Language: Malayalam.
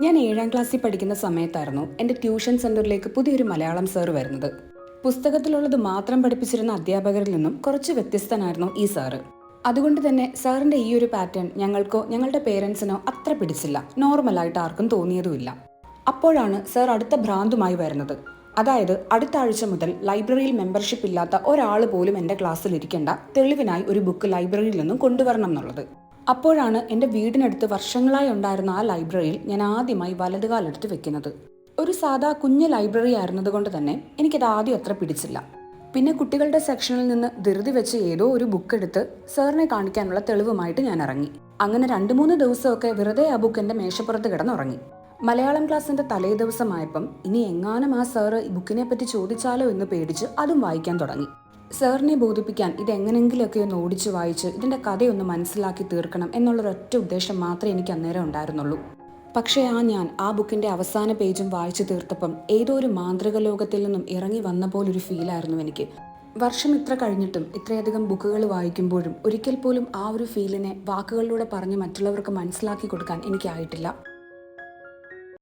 ഞാൻ ഏഴാം ക്ലാസ്സിൽ പഠിക്കുന്ന സമയത്തായിരുന്നു എന്റെ ട്യൂഷൻ സെന്ററിലേക്ക് പുതിയൊരു മലയാളം സാർ വരുന്നത്. പുസ്തകത്തിലുള്ളത് മാത്രം പഠിപ്പിച്ചിരുന്ന അധ്യാപകരിൽ നിന്നും കുറച്ച് വ്യത്യസ്തനായിരുന്നു ഈ സാറ്. അതുകൊണ്ട് തന്നെ സാറിന്റെ ഈ ഒരു പാറ്റേൺ ഞങ്ങൾക്കോ ഞങ്ങളുടെ പേരൻസിനോ അത്ര പിടിച്ചില്ല. നോർമലായിട്ട് ആർക്കും തോന്നിയതുമില്ല. അപ്പോഴാണ് സാർ അടുത്ത ഭ്രാന്തുമായി വരുന്നത്. അതായത് അടുത്ത ആഴ്ച മുതൽ ലൈബ്രറിയിൽ മെമ്പർഷിപ്പ് ഇല്ലാത്ത ഒരാൾ പോലും എന്റെ ക്ലാസ്സിൽ ഇരിക്കേണ്ട തെളിവിനായി ഒരു ബുക്ക് ലൈബ്രറിയിൽ നിന്നും കൊണ്ടുവരണം എന്നുള്ളത്. അപ്പോഴാണ് എന്റെ വീടിനടുത്ത് വർഷങ്ങളായി ഉണ്ടായിരുന്ന ആ ലൈബ്രറിയിൽ ഞാൻ ആദ്യമായി വലതുകാലെടുത്ത് വെക്കുന്നത്. ഒരു സാധാ കുഞ്ഞ് ലൈബ്രറി ആയിരുന്നതുകൊണ്ട് തന്നെ എനിക്കത് ആദ്യം അത്ര പിടിച്ചില്ല. പിന്നെ കുട്ടികളുടെ സെക്ഷനിൽ നിന്ന് ധൃതി വെച്ച് ഏതോ ഒരു ബുക്ക് എടുത്ത് സാറിനെ കാണിക്കാനുള്ള തെളിവുമായിട്ട് ഞാൻ ഇറങ്ങി. അങ്ങനെ രണ്ട് മൂന്ന് ദിവസമൊക്കെ വെറുതെ ആ ബുക്ക് എന്റെ മേശപ്പുറത്ത് കിടന്നുറങ്ങി. മലയാളം ക്ലാസ്സിന്റെ തലേ ദിവസമായപ്പം ഇനി എങ്ങാനും ആ സാറ് ബുക്കിനെ പറ്റി ചോദിച്ചാലോ എന്ന് പേടിച്ച് അതും വായിക്കാൻ തുടങ്ങി. സാറിനെ ബോധിപ്പിക്കാൻ ഇത് എങ്ങനെങ്കിലുമൊക്കെ ഒന്ന് ഓടിച്ചു വായിച്ച് ഇതിന്റെ കഥയൊന്ന് മനസ്സിലാക്കി തീർക്കണം എന്നുള്ളൊരൊറ്റ ഉദ്ദേശം മാത്രമേ എനിക്ക് അന്നേരം ഉണ്ടായിരുന്നുള്ളൂ. പക്ഷേ ആ ഞാൻ ആ ബുക്കിന്റെ അവസാന പേജും വായിച്ചു തീർത്തപ്പം ഏതോ ഒരു മാന്ത്രിക ലോകത്തിൽ നിന്നും ഇറങ്ങി വന്ന പോലൊരു ഫീലായിരുന്നു എനിക്ക്. വർഷം ഇത്ര കഴിഞ്ഞിട്ടും ഇത്രയധികം ബുക്കുകൾ വായിക്കുമ്പോഴും ഒരിക്കൽ പോലും ആ ഒരു ഫീലിനെ വാക്കുകളിലൂടെ പറഞ്ഞ് മറ്റുള്ളവർക്ക് മനസ്സിലാക്കി കൊടുക്കാൻ എനിക്കായിട്ടില്ല.